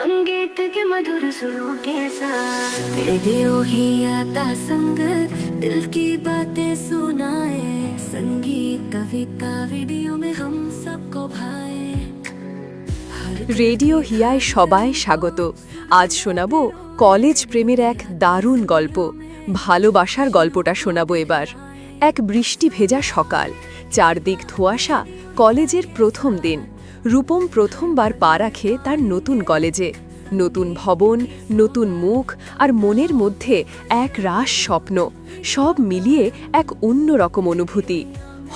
संगीत के मधुर सुरों के साथ रेडियो ही आता संग दिल की बातें सुनाए संगीत कविता वीडियो में हम सबको भाए हर রেডিও হিয়ায় সবাই স্বাগত আজ শোনাবো কলেজ প্রেমের এক দারুণ গল্প ভালোবাসার গল্পটা শোনাবো এবার এক বৃষ্টি ভেজা সকাল চারদিক ধোঁয়াশা কলেজের প্রথম দিন রূপম প্রথমবার পা রাখে তার নতুন কলেজে। নতুন ভবন, নতুন মুখ আর মনের মধ্যে এক রাস স্বপ্ন, সব মিলিয়ে এক অন্যরকম অনুভূতি।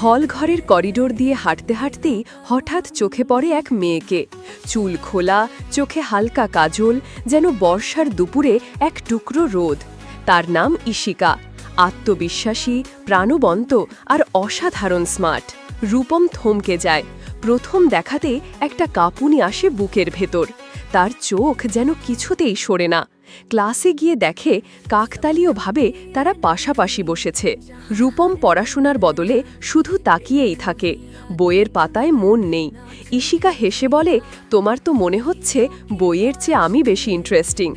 হল ঘরের করিডোর দিয়ে হাঁটতে হাঁটতেই হঠাৎ চোখে পড়ে এক মেয়েকে। চুল খোলা, চোখে হালকা কাজল, যেন বর্ষার দুপুরে এক টুকরো রোদ। তার নাম ইশিকা আত্মবিশ্বাসী, প্রাণবন্ত আর অসাধারণ স্মার্ট। রূপম থমকে যায়। প্রথম দেখাতে একটা কাঁপুনি আসে বুকের ভেতর। তার চোখ যেন কিছুতেই সরে না। ক্লাসে গিয়ে দেখে কাকতালীয়ভাবে তারা পাশাপাশি বসেছে। রূপম পড়াশোনার বদলে শুধু তাকিয়েই থাকে। বইয়ের পাতায় মন নেই। ইশিকা হেসে বলে, তোমার তো মনে হচ্ছে বইয়ের চেয়ে আমি বেশি ইন্টারেস্টিং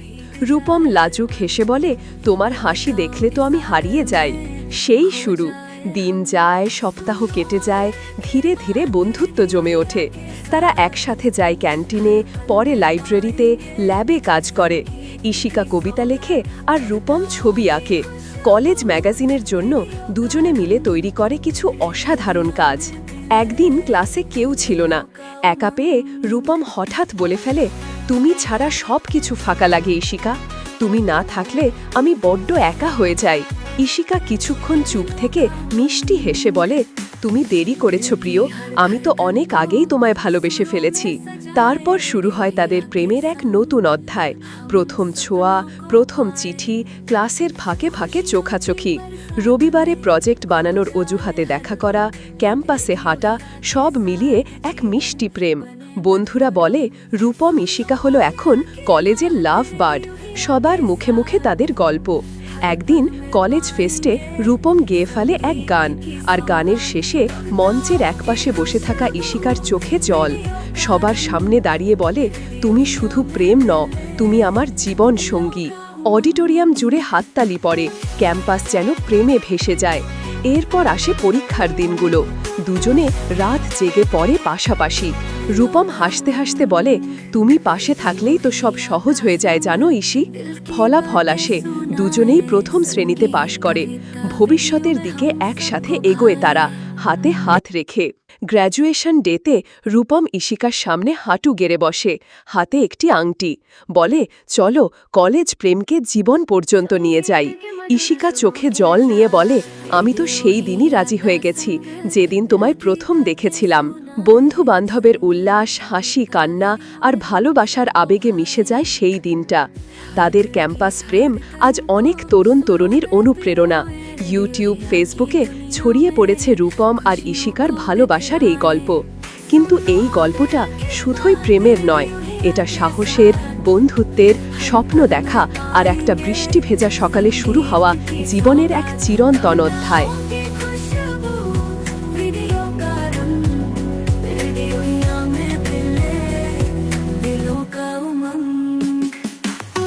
রূপম লাজুক হেসে বলে, তোমার হাসি দেখলে তো আমি হারিয়ে যাই। সেই শুরু। দিন যায়, সপ্তাহ কেটে যায়, ধীরে ধীরে বন্ধুত্ব জমে ওঠে। তারা একসাথে যায় ক্যান্টিনে, পরে লাইব্রেরিতে, ল্যাবে কাজ করে। ইশিকা কবিতা লেখে আর রূপম ছবি আঁকে। কলেজ ম্যাগাজিনের জন্য দুজনে মিলে তৈরি করে কিছু অসাধারণ কাজ। একদিন ক্লাসে কেউ ছিল না। একা পেয়ে রূপম হঠাৎ বলে ফেলে, তুমি ছাড়া সব কিছু ফাঁকা লাগে ইশিকা তুমি না থাকলে আমি বড্ড একা হয়ে যাই। ইশিকা কিছুক্ষণ চুপ থেকে মিষ্টি হেসে বলে, তুমি দেরি করেছ প্রিয়, আমি তো অনেক আগেই তোমায় ভালোবেসে ফেলেছি। তারপর শুরু হয় তাদের প্রেমের এক নতুন অধ্যায়। প্রথম ছোঁয়া, প্রথম চিঠি, ক্লাসের ফাঁকে ফাঁকে চোখাচোখি। রবিবারে প্রজেক্ট বানানোর অজুহাতে দেখা করা, ক্যাম্পাসে হাঁটা, সব মিলিয়ে এক মিষ্টি প্রেম। বন্ধুরা বলে, রূপম ইশিকা হলো এখন কলেজের লাভ বার্ড সবার মুখে মুখে তাদের গল্প। একদিন কলেজ ফেস্টে রূপম গেয়ে ফেলে এক গান, আর গানের শেষে মঞ্চের একপাশে বসে থাকা ইশিকার চোখে জল। সবার সামনে দাঁড়িয়ে বলে, তুমি শুধু প্রেম ন তুমি আমার জীবন সঙ্গী। অডিটোরিয়াম জুড়ে হাততালি পড়ে, ক্যাম্পাস যেন প্রেমে ভেসে যায়। এরপর আসে পরীক্ষার দিনগুলো। দুজনে রাত জেগে পড়ে পাশাপাশি। রূপম হাসতে হাসতে বলে, তুমি পাশে থাকলেই তো সব সহজ হয়ে যায় জানো ইসি? ফলাফল আসে, দুজনেই প্রথম শ্রেণীতে পাশ করে। ভবিষ্যতের দিকে একসাথে এগোয় তারা, হাতে হাত রেখে। গ্র্যাজুয়েশন ডেতে রূপম ইশিকার সামনে হাঁটু গেড়ে বসে, হাতে একটি আংটি। বলে, চলো, কলেজ প্রেমকে জীবন পর্যন্ত নিয়ে যাই। ইশিকা চোখে জল নিয়ে বলে, আমি তো সেই দিনই রাজি হয়ে গেছি, যেদিন তোমায় প্রথম দেখেছিলাম। বন্ধু বান্ধবের উল্লাস, হাসি, কান্না আর ভালোবাসার আবেগে মিশে যায় সেই দিনটা। তাদের ক্যাম্পাস প্রেম আজ অনেক তরুণ তরুণীর অনুপ্রেরণা। ইউটিউব ফেসবুকে ছড়িয়ে পড়েছে রূপম আর ইশিকার ভালোবাসার এই গল্প। কিন্তু এই গল্পটা শুধুই প্রেমের নয়, এটা সাহসের, বন্ধুত্বের স্বপ্ন দেখা আর একটা বৃষ্টি ভেজা সকালে শুরু হওয়া জীবনের এক চিরন্তন অধ্যায়।